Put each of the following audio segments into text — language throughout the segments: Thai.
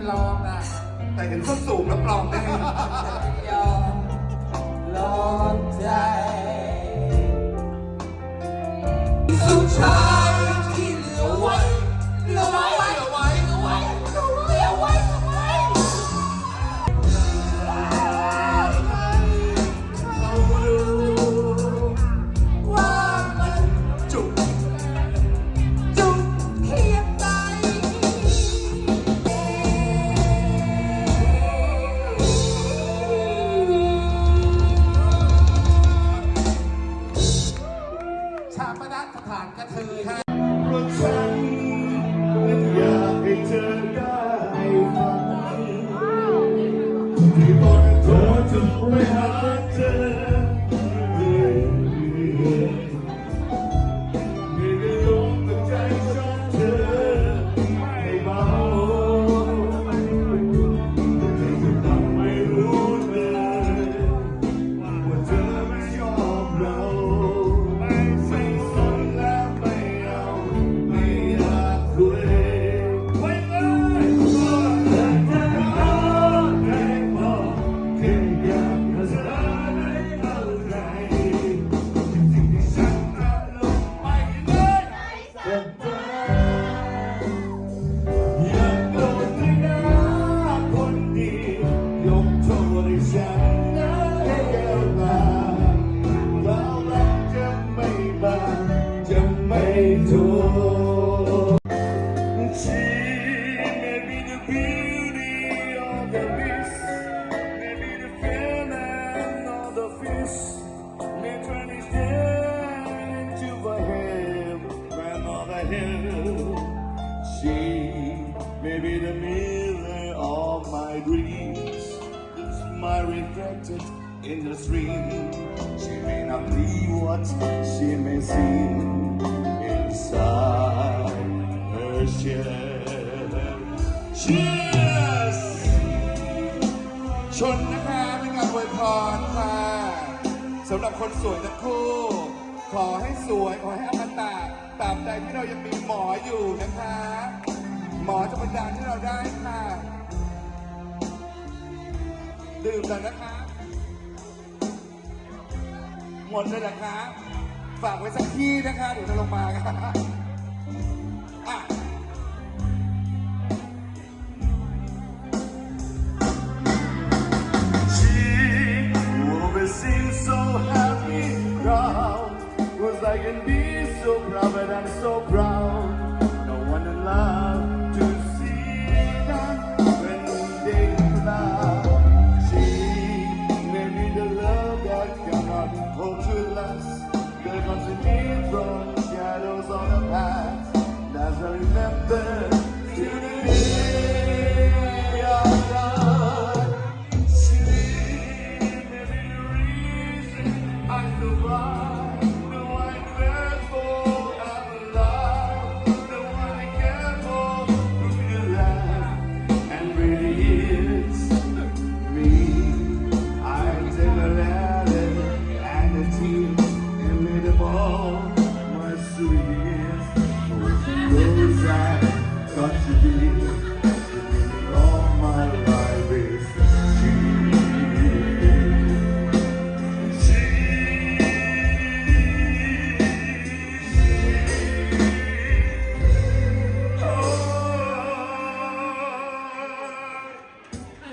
ปลอมนะแต่ถึงส้นสูงแล้วปลอมได้ใจสุดท้าย แ him. She may be the mirror of my dreams. It's my reflected in the stream. She may not be what she may seem inside her shell. Cheers! ชนนะคะเป็นการอวยพรค่ะสำหรับคนสวยทั้งคู่ ขอให้สวย ขอให้อมตะ ตราบใดที่เรายังมีหมออยู่นะคะ หมอจะบันดาลให้เราได้ค่ะ ดื่มแลยนะคะหมดเลยนะคะ ฝากไว้สักที่นะคะ เดี๋ยวจะลงมาค่ะ love I'm so proud. all my life is she. She. She. Oh.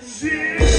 she.